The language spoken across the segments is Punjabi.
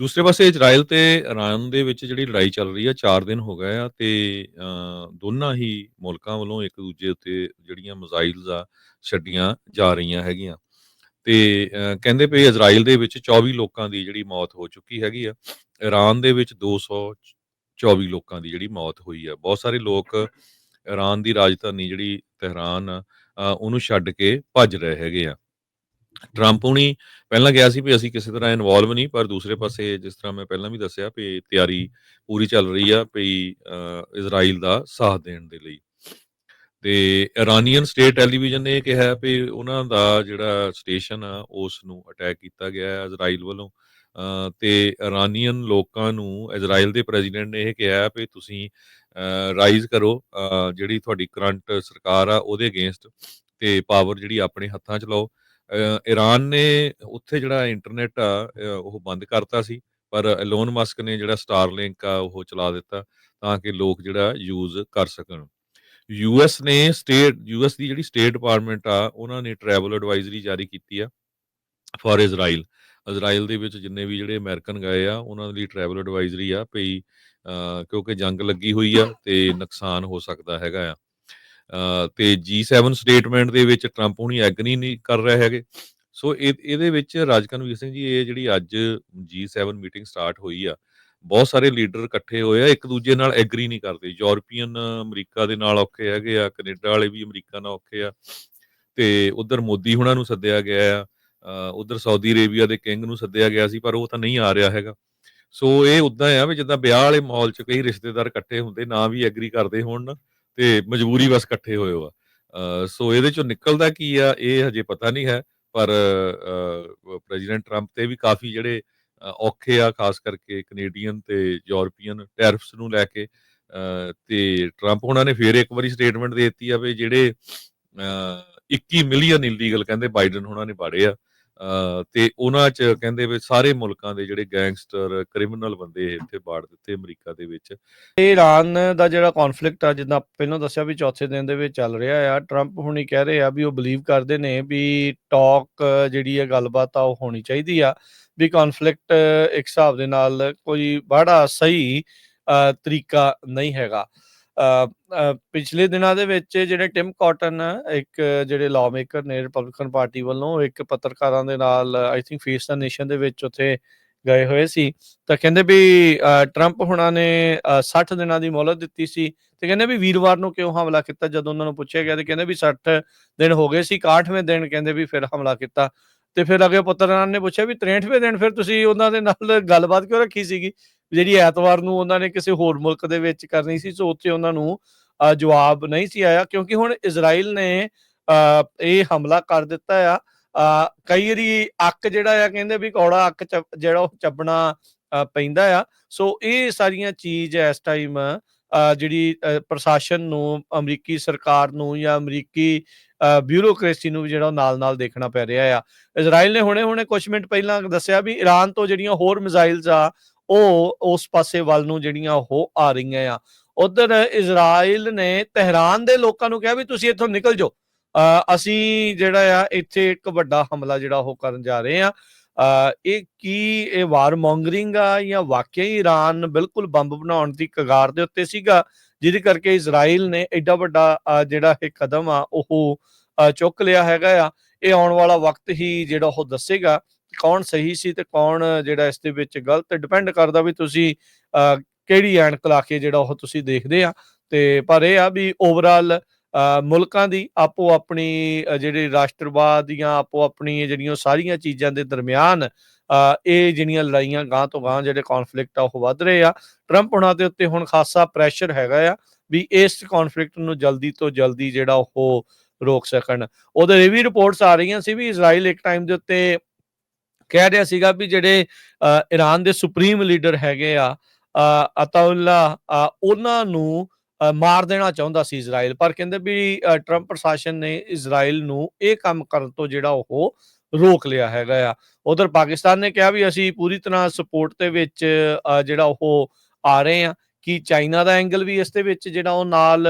ਦੂਸਰੇ ਪਾਸੇ ਇਜ਼ਰਾਈਲ ਤੇ ਇਰਾਨ ਦੇ ਵਿੱਚ ਜਿਹੜੀ ਲੜਾਈ ਚੱਲ ਰਹੀ ਆ 4 ਦਿਨ ਹੋ ਗਏ ਆ ਤੇ ਦੋਨਾਂ ਹੀ ਮੁਲਕਾਂ ਵੱਲੋਂ ਇੱਕ ਦੂਜੇ ਉੱਤੇ ਜਿਹੜੀਆਂ ਮਿਜ਼ਾਈਲਸ ਆ, ਛੱਡੀਆਂ ਜਾ ਰਹੀਆਂ ਹੈਗੀਆਂ। ਤੇ ਕਹਿੰਦੇ ਪਏ ਇਜ਼ਰਾਈਲ ਦੇ ਵਿੱਚ 24 ਲੋਕਾਂ ਦੀ ਜਿਹੜੀ ਮੌਤ ਹੋ ਚੁੱਕੀ ਹੈਗੀ ਆ। ਇਰਾਨ ਦੇ ਵਿੱਚ 224 ਲੋਕਾਂ ਦੀ ਜਿਹੜੀ ਮੌਤ ਹੋਈ ਆ। ਬਹੁਤ ਸਾਰੇ ਲੋਕ ਇਰਾਨ ਦੀ ਰਾਜਧਾਨੀ ਜਿਹੜੀ ਤਹਿਰਾਨ ਆ ਉਹਨੂੰ ਛੱਡ ਕੇ ਭੱਜ ਰਹੇ ਹੈਗੇ ਆ। ਟਰੰਪ ਹੁਣੀ ਪਹਿਲਾਂ ਕਿਹਾ ਸੀ ਵੀ ਅਸੀਂ ਕਿਸੇ ਤਰ੍ਹਾਂ ਇਨਵੋਲਵ ਨਹੀਂ ਪਰ ਦੂਸਰੇ ਪਾਸੇ ਜਿਸ ਤਰ੍ਹਾਂ ਮੈਂ ਪਹਿਲਾਂ ਵੀ ਦੱਸਿਆ ਵੀ ਤਿਆਰੀ ਪੂਰੀ ਚੱਲ ਰਹੀ ਆ ਵੀ ਇਜ਼ਰਾਈਲ ਦਾ ਸਾਥ ਦੇਣ ਦੇ ਲਈ। ਤੇ ਇਰਾਨੀਅਨ ਸਟੇਟ ਟੈਲੀਵਿਜ਼ਨ ਨੇ ਇਹ ਕਿਹਾ ਵੀ ਉਹਨਾਂ ਦਾ ਜਿਹੜਾ ਸਟੇਸ਼ਨ ਆ ਉਸ ਨੂੰ ਅਟੈਕ ਕੀਤਾ ਗਿਆ ਹੈ ਇਜ਼ਰਾਈਲ ਵੱਲੋਂ। ਅ, ਤੇ ਇਰਾਨੀਅਨ ਲੋਕਾਂ ਨੂੰ ਇਜ਼ਰਾਈਲ ਦੇ ਪ੍ਰੈਜ਼ੀਡੈਂਟ ਨੇ ਇਹ ਕਿਹਾ ਵੀ ਤੁਸੀਂ ਰਾਈਜ਼ ਕਰੋ ਜਿਹੜੀ ਤੁਹਾਡੀ ਕਰੰਟ ਸਰਕਾਰ ਆ ਉਹਦੇ ਅਗੇਂਸਟ ਤੇ ਪਾਵਰ ਜਿਹੜੀ ਆਪਣੇ ਹੱਥਾਂ 'ਚ ਲਓ। ਈਰਾਨ ਨੇ ਉੱਥੇ ਜਿਹੜਾ ਇੰਟਰਨੈਟ ਆ ਉਹ ਬੰਦ ਕਰਤਾ ਸੀ, ਪਰ ਐਲੋਨ ਮਸਕ ਨੇ ਜਿਹੜਾ ਸਟਾਰਲਿੰਕ ਆ, ਉਹ ਚਲਾ ਦਿੱਤਾ ਤਾਂ ਕਿ ਲੋਕ ਜਿਹੜਾ ਯੂਜ਼ ਕਰ ਸਕਣ। ਯੂਐਸ ਨੇ ਸਟੇਟ ਯੂਐਸ ਦੀ ਜਿਹੜੀ ਸਟੇਟ ਡਿਪਾਰਟਮੈਂਟ ਆ, ਉਹਨਾਂ ਨੇ ਟਰੈਵਲ ਐਡਵਾਈਜ਼ਰੀ ਜਾਰੀ ਕੀਤੀ ਆ ਫॉर ਇਜ਼ਰਾਈਲ ਇਜ਼ਰਾਈਲ ਦੇ ਵਿੱਚ ਜਿੰਨੇ ਵੀ ਜਿਹੜੇ ਅਮਰੀਕਨ ਗਏ ਆ, ਉਹਨਾਂ ਲਈ ਟਰੈਵਲ ਐਡਵਾਈਜ਼ਰੀ ਆ, ਭਈ ਕਿਉਂਕਿ ਜੰਗ ਲੱਗੀ ਹੋਈ ਆ ਤੇ ਨੁਕਸਾਨ ਹੋ ਸਕਦਾ ਹੈਗਾ ਆ। ਤੇ G7 ਸਟੇਟਮੈਂਟ ਦੇ ਵਿੱਚ ਟਰੰਪ ਹੁਣੀ ਐਗਰੀ ਨਹੀਂ ਕਰ ਰਹੇ ਹੈਗੇ। ਸੋ ਇਹ, ਇਹਦੇ ਵਿੱਚ ਰਾਜਕਨਵੀਰ ਸਿੰਘ ਜੀ, ਇਹ ਜਿਹੜੀ ਅੱਜ G7 ਮੀਟਿੰਗ ਸਟਾਰਟ ਹੋਈ ਆ, ਬਹੁਤ ਸਾਰੇ ਲੀਡਰ ਇਕੱਠੇ ਹੋਏ ਆ, ਇੱਕ ਦੂਜੇ ਨਾਲ ਐਗਰੀ ਨਹੀਂ ਕਰਦੇ। ਯੂਰਪੀਅਨ ਅਮਰੀਕਾ ਦੇ ਨਾਲ ਔਖੇ ਹੈਗੇ ਆ, ਕੈਨੇਡਾ ਵਾਲੇ ਵੀ ਅਮਰੀਕਾ ਨਾਲ ਔਖੇ ਆ। ਤੇ ਉਧਰ ਮੋਦੀ ਹੁਣਾਂ ਨੂੰ ਸੱਦਿਆ ਗਿਆ ਆ ਉਧਰ ਸਾਊਦੀ ਅਰੇਬੀਆ ਦੇ ਕਿੰਗ ਨੂੰ ਸੱਦਿਆ ਗਿਆ ਸੀ, ਪਰ ਉਹ ਤਾਂ ਨਹੀਂ ਆ ਰਿਹਾ ਹੈਗਾ। ਸੋ ਇਹ ਉਦਾਂ ਆ ਵੀ ਜਿੱਦਾਂ ਵਿਆਹ ਵਾਲੇ ਮਾਹੌਲ 'ਚ ਕਈ ਰਿਸ਼ਤੇਦਾਰ ਇਕੱਠੇ ਹੁੰਦੇ, ਨਾ ਵੀ ਐਗਰੀ ਕਰਦੇ ਹੋਣ। ਨਾ ਤੇ ਮਜਬੂਰੀ ਬਸ ਇਕੱਠੇ ਹੋਏ ਹੋ ਆ। ਸੋ ਇਹਦੇ ਚੋਂ ਨਿਕਲਦਾ ਕੀ ਆ ਇਹ ਹਜੇ ਪਤਾ ਨਹੀਂ ਹੈ ਪਰ ਪ੍ਰੈਜ਼ੀਡੈਂਟ ਟਰੰਪ ਤੇ ਵੀ ਕਾਫੀ ਜਿਹੜੇ ਔਖੇ ਆ ਖਾਸ ਕਰਕੇ ਕੈਨੇਡੀਅਨ ਤੇ ਯੂਰਪੀਅਨ ਟੈਰਿਫਸ ਨੂੰ ਲੈ ਕੇ। ਅ, ਤੇ ਟਰੰਪ ਉਹਨਾਂ ਨੇ ਫੇਰ ਇੱਕ ਵਾਰੀ ਸਟੇਟਮੈਂਟ ਦੇ ਦਿੱਤੀ ਆ ਵੀ ਜਿਹੜੇ ਅ, 21 ਮਿਲੀਅਨ ਇਲੀਗਲ ਕਹਿੰਦੇ ਬਾਈਡਨ ਉਹਨਾਂ ਨੇ ਬਾੜੇ ਆ ਤੇ ਉਹਨਾਂ ਚ ਕਹਿੰਦੇ ਵੀ ਸਾਰੇ ਮੁਲਕਾਂ ਦੇ ਜਿਹੜੇ ਗੈਂਗਸਟਰ, ਕ੍ਰਿਮੀਨਲ ਬੰਦੇ ਇੱਥੇ ਬਾੜ ਦਿੱਤੇ ਅਮਰੀਕਾ ਦੇ ਵਿੱਚ। ਈਰਾਨ ਦਾ ਜਿਹੜਾ ਕਨਫਲਿਕਟ ਆ, ਜਿੱਦਾਂ ਪਹਿਲਾਂ ਦੱਸਿਆ ਵੀ ਚੌਥੇ ਦਿਨ ਦੇ ਵਿੱਚ ਚੱਲ ਰਿਹਾ ਆ ਟਰੰਪ ਹੁਣੀ ਕਹਿ ਰਹੇ ਆ ਵੀ ਉਹ ਬਲੀਵ ਕਰਦੇ ਨੇ ਵੀ ਟਾਕ ਜਿਹੜੀ ਹੈ ਗੱਲਬਾਤ ਆ, ਉਹ ਹੋਣੀ ਚਾਹੀਦੀ ਆ, ਵੀ ਕਨਫਲਿਕਟ ਇੱਕ ਹਿਸਾਬ ਦੇ ਨਾਲ ਕੋਈ ਬੜਾ ਸਹੀ ਤਰੀਕਾ ਨਹੀਂ ਹੈਗਾ। ਪਿਛਲੇ ਦਿਨਾਂ ਦੇ ਵਿੱਚ ਜਿਹੜੇ ਟਿਮ ਕਾਟਨ ਇੱਕ ਜਿਹੜੇ ਲਾਅਮੇਕਰ ਨੇ ਰਿਪਬਲਿਕਨ ਪਾਰਟੀ ਵੱਲੋਂ, ਇੱਕ ਪੱਤਰਕਾਰਾਂ ਦੇ ਨਾਲ I think face the nation ਦੇ ਵਿੱਚ ਉੱਥੇ ਗਏ ਹੋਏ ਸੀ। ਤਾਂ ਕਹਿੰਦੇ ਵੀ ਟਰੰਪ ਹੁਣਾਂ ਨੇ 60 ਦਿਨਾਂ ਦੀ ਮੌਲਤ ਦਿੱਤੀ ਸੀ। ਤੇ ਕਹਿੰਦੇ ਵੀ ਵੀਰਵਾਰ ਨੂੰ ਕਿਉਂ ਹਮਲਾ ਕੀਤਾ? ਜਦੋਂ ਉਹਨਾਂ ਨੂੰ ਪੁੱਛਿਆ ਗਿਆ ਤੇ ਕਹਿੰਦੇ ਵੀ 60 ਦਿਨ ਹੋ ਗਏ ਸੀ 61ਵੇਂ ਦਿਨ ਕਹਿੰਦੇ ਵੀ ਫਿਰ ਹਮਲਾ ਕੀਤਾ। ਤੇ ਫਿਰ ਅਗੇ ਪੁੱਤਰਾਂ ਨੇ ਪੁੱਛਿਆ ਵੀ 63ਵੇਂ ਦਿਨ ਫਿਰ ਤੁਸੀਂ ਉਹਨਾਂ ਦੇ ਨਾਲ ਗੱਲਬਾਤ ਕਿਉਂ ਰੱਖੀ ਸੀਗੀ? ਜਿਹੜੀ ਐਤਵਾਰ ਨੂੰ ਉਹਨਾਂ ਨੇ ਕਿਸੇ ਹੋਰ ਮੁਲਕ ਦੇ ਵਿੱਚ ਕਰਨੀ ਸੀ ਸੋ ਉੱਥੇ ਉਹਨਾਂ ਨੂੰ ਜਵਾਬ ਨਹੀਂ ਸੀ ਆਇਆ ਕਿਉਂਕਿ ਹੁਣ ਇਜ਼ਰਾਈਲ ਨੇ ਇਹ ਹਮਲਾ ਕਰ ਦਿੱਤਾ ਆ। ਕਈ ਵਾਰੀ ਅੱਕ ਜਿਹੜਾ ਆ ਕਹਿੰਦੇ ਵੀ ਕੌੜਾ ਅੱਕ ਜਿਹੜਾ ਉਹ ਚੱਬਣਾ ਪੈਂਦਾ ਆ। ਸੋ ਇਹ ਸਾਰੀਆਂ ਚੀਜ਼ ਇਸ ਟਾਈਮ ਜਿਹੜੀ ਪ੍ਰਸ਼ਾਸਨ ਨੂੰ ਅਮਰੀਕੀ ਸਰਕਾਰ ਨੂੰ ਜਾਂ ਅਮਰੀਕੀ ਅ, ਬਿਊਰੋਕ੍ਰੇਸੀ ਨੂੰ ਵੀ ਜਿਹੜਾ ਉਹ ਨਾਲ-ਨਾਲ ਦੇਖਣਾ ਪੈ ਰਿਹਾ ਆ। ਇਜ਼ਰਾਈਲ ਨੇ ਹੁਣੇ-ਹੁਣੇ ਕੁਝ ਮਿੰਟ ਪਹਿਲਾਂ ਦੱਸਿਆ ਵੀ ਈਰਾਨ ਤੋਂ ਜਿਹੜੀਆਂ ਹੋਰ ਮਿਜ਼ਾਈਲਸ ਆ ਉਹ ਉਸ ਪਾਸੇ ਵੱਲ ਨੂੰ ਜਿਹੜੀਆਂ ਉਹ ਆ ਰਹੀਆਂ ਆ। ਉਧਰ ਇਜ਼ਰਾਈਲ ਨੇ ਤਹਿਰਾਨ ਦੇ ਲੋਕਾਂ ਨੂੰ ਕਿਹਾ ਵੀ ਤੁਸੀਂ ਇੱਥੋਂ ਨਿਕਲ ਜਾਓ। ਅ, ਅਸੀਂ ਜਿਹੜਾ ਆ ਇੱਥੇ ਇੱਕ ਵੱਡਾ ਹਮਲਾ ਜਿਹੜਾ ਉਹ ਕਰਨ ਜਾ ਰਹੇ ਆ। ਅ, ਇਹ ਕੀ ਇਹ ਵਾਰ ਮੌਂਗਰਿੰਗ ਆ ਜਾਂ ਵਾਕਿਆ ਹੀ ਈਰਾਨ ਬਿਲਕੁਲ ਬੰਬ ਬਣਾਉਣ ਦੀ ਕਗਾਰ ਦੇ ਉੱਤੇ ਸੀਗਾ ਜਿਹਦੇ ਕਰਕੇ ਇਜ਼ਰਾਈਲ ਨੇ ਐਡਾ ਵੱਡਾ ਜਿਹੜਾ ਇਹ ਕਦਮ ਆ ਉਹ ਚੁੱਕ ਲਿਆ ਹੈਗਾ ਆ। ਇਹ ਆਉਣ ਵਾਲਾ ਵਕਤ ਹੀ ਜਿਹੜਾ ਉਹ ਦੱਸੇਗਾ ਕੌਣ ਸਹੀ ਸੀ ਤੇ ਕੌਣ ਜਿਹੜਾ ਇਸ ਦੇ ਵਿੱਚ ਗਲਤ ਡਿਪੈਂਡ ਕਰਦਾ ਵੀ ਤੁਸੀਂ ਕਿਹੜੀ ਐਨਕ ਲਾ ਕੇ ਜਿਹੜਾ ਉਹ ਤੁਸੀਂ ਦੇਖਦੇ ਆ। ਤੇ ਪਰ ਇਹ ਆ ਵੀ ਓਵਰਆਲ ਮੁਲਕਾਂ ਦੀ ਆਪੋ ਆਪਣੀ ਅ, ਜਿਹੜੇ ਰਾਸ਼ਟਰਵਾਦ ਦੀਆਂ ਆਪੋ ਆਪਣੀ ਜਿਹੜੀਆਂ ਸਾਰੀਆਂ ਚੀਜ਼ਾਂ ਦੇ ਦਰਮਿਆਨ ਇਹ ਜਿਹੜੀਆਂ ਲੜਾਈਆਂ ਗਾਂ ਤੋਂ ਗਾਂ ਜਿਹੜੇ ਕਨਫਲਿਕਟ ਆ ਉਹ ਵੱਧ ਰਹੇ ਆ। ਟਰੰਪ ਉਹਨਾਂ ਦੇ ਉੱਤੇ ਹੁਣ ਖਾਸਾ ਪ੍ਰੈਸ਼ਰ ਹੈਗਾ ਆ ਵੀ ਇਸ ਕਨਫਲਿਕਟ ਨੂੰ ਜਲਦੀ ਤੋਂ ਜਲਦੀ ਜਿਹੜਾ ਉਹ ਰੋਕ ਸਕਣ। ਉਹਦੇ ਇਹ ਵੀ ਰਿਪੋਰਟਸ ਆ ਰਹੀਆਂ ਸੀ ਵੀ ਇਜ਼ਰਾਈਲ ਇੱਕ ਟਾਈਮ ਦੇ ਉੱਤੇ ਕਹਿ ਰਿਹਾ ਸੀਗਾ ਵੀ ਜਿਹੜੇ ਅ, ਈਰਾਨ ਦੇ ਸੁਪਰੀਮ ਲੀਡਰ ਹੈਗੇ ਆ ਅਤਾਉਲਾ ਉਹਨਾਂ ਨੂੰ ਮਾਰ ਦੇਣਾ ਚਾਹੁੰਦਾ ਸੀ ਇਜ਼ਰਾਈਲ ਪਰ ਕਹਿੰਦੇ ਵੀ ਟਰੰਪ ਪ੍ਰਸ਼ਾਸਨ ਨੇ ਇਜ਼ਰਾਈਲ ਨੂੰ ਇਹ ਕੰਮ ਕਰਨ ਤੋਂ ਜਿਹੜਾ ਉਹ ਰੋਕ ਲਿਆ ਹੈਗਾ ਆ। ਉਧਰ ਪਾਕਿਸਤਾਨ ਨੇ ਕਿਹਾ ਵੀ ਅਸੀਂ ਪੂਰੀ ਤਰ੍ਹਾਂ ਸਪੋਰਟ ਦੇ ਵਿੱਚ ਜਿਹੜਾ ਉਹ ਆ ਰਹੇ ਆ। ਕਿ ਚਾਈਨਾ ਦਾ ਐਂਗਲ ਵੀ ਇਸ ਦੇ ਵਿੱਚ ਜਿਹੜਾ ਉਹ ਨਾਲ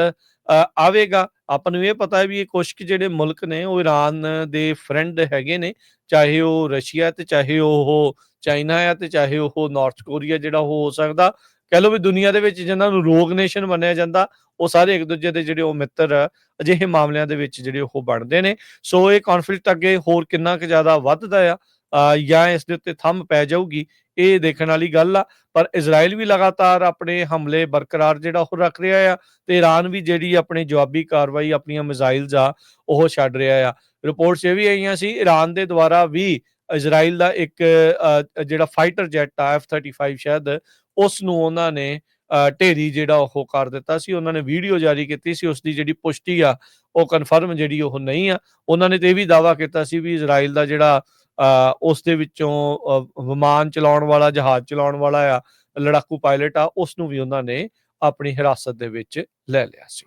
ਅ, ਆਵੇਗਾ? ਆਪਾਂ ਨੂੰ ਇਹ ਪਤਾ ਹੈ ਵੀ ਇਹ ਕੁਝ ਕੁ ਜਿਹੜੇ ਮੁਲਕ ਨੇ ਉਹ ਈਰਾਨ ਦੇ ਫਰੈਂਡ ਹੈਗੇ ਨੇ ਚਾਹੇ ਉਹ ਰਸ਼ੀਆ ਤੇ ਚਾਹੇ ਉਹ ਚਾਈਨਾ ਆ ਤੇ ਚਾਹੇ ਉਹ ਨਾਰਥ ਕੋਰੀਆ ਜਿਹੜਾ ਉਹ ਹੋ ਸਕਦਾ। ਕਹਿ ਲਓ ਵੀ ਦੁਨੀਆ ਦੇ ਵਿੱਚ ਜਿਨ੍ਹਾਂ ਨੂੰ ਰੋਗ ਨੇਸ਼ਨ ਮੰਨਿਆ ਜਾਂਦਾ ਉਹ ਸਾਰੇ ਇੱਕ ਦੂਜੇ ਦੇ ਜਿਹੜੇ ਉਹ ਮਿੱਤਰ ਆ, ਅਜਿਹੇ ਮਾਮਲਿਆਂ ਦੇ ਵਿੱਚ ਜਿਹੜੇ ਉਹ ਬਣਦੇ ਨੇ। ਸੋ ਇਹ ਕਨਫਲਿਕਟ ਅੱਗੇ ਹੋਰ ਕਿੰਨਾ ਕੁ ਜ਼ਿਆਦਾ ਵੱਧਦਾ ਆ ਜਾਂ ਇਸ ਦੇ ਉੱਤੇ ਥੰਮ ਪੈ ਜਾਊਗੀ ਇਹ ਦੇਖਣ ਵਾਲੀ ਗੱਲ ਆ। ਪਰ ਇਜ਼ਰਾਈਲ ਵੀ ਲਗਾਤਾਰ ਆਪਣੇ ਹਮਲੇ ਬਰਕਰਾਰ ਜਿਹੜਾ ਉਹ ਰੱਖ ਰਿਹਾ ਆ ਤੇ ਈਰਾਨ ਵੀ ਜਿਹੜੀ ਆਪਣੇ ਜਵਾਬੀ ਕਾਰਵਾਈ ਆਪਣੀਆਂ ਮਿਜ਼ਾਈਲਸ ਆ ਉਹ ਛੱਡ ਰਿਹਾ ਆ। ਰਿਪੋਰਟਸ ਇਹ ਵੀ ਆਈਆਂ ਸੀ ਈਰਾਨ ਦੇ ਦੁਆਰਾ ਵੀ ਇਜ਼ਰਾਈਲ ਦਾ ਇੱਕ ਜਿਹੜਾ ਫਾਈਟਰ ਜੈਟ ਆ F35 ਸ਼ਾਇਦ ਉਸ ਨੂੰ ਉਹਨਾਂ ਨੇ ਢੇਰੀ ਜਿਹੜਾ ਉਹ ਕਰ ਦਿੱਤਾ ਸੀ ਉਹਨਾਂ ਨੇ ਵੀਡੀਓ ਜਾਰੀ ਕੀਤੀ ਸੀ ਉਸ ਦੀ ਜਿਹੜੀ ਪੁਸ਼ਟੀ ਆ ਉਹ ਕਨਫਰਮ ਜਿਹੜੀ ਉਹ ਨਹੀਂ ਆ ਉਹਨਾਂ ਨੇ ਤੇ ਇਹ ਵੀ ਦਾਵਾ ਕੀਤਾ ਸੀ ਵੀ ਇਜ਼ਰਾਈਲ ਦਾ ਜਿਹੜਾ ਅ, ਉਸ ਦੇ ਵਿੱਚੋਂ ਵਿਮਾਨ ਚਲਾਉਣ ਵਾਲਾ ਜਹਾਜ਼ ਚਲਾਉਣ ਵਾਲਾ ਆ ਲੜਾਕੂ ਪਾਇਲਟ ਆ ਉਸ ਨੂੰ ਵੀ ਉਹਨਾਂ ਨੇ ਆਪਣੀ ਹਿਰਾਸਤ ਦੇ ਵਿੱਚ ਲੈ ਲਿਆ ਸੀ।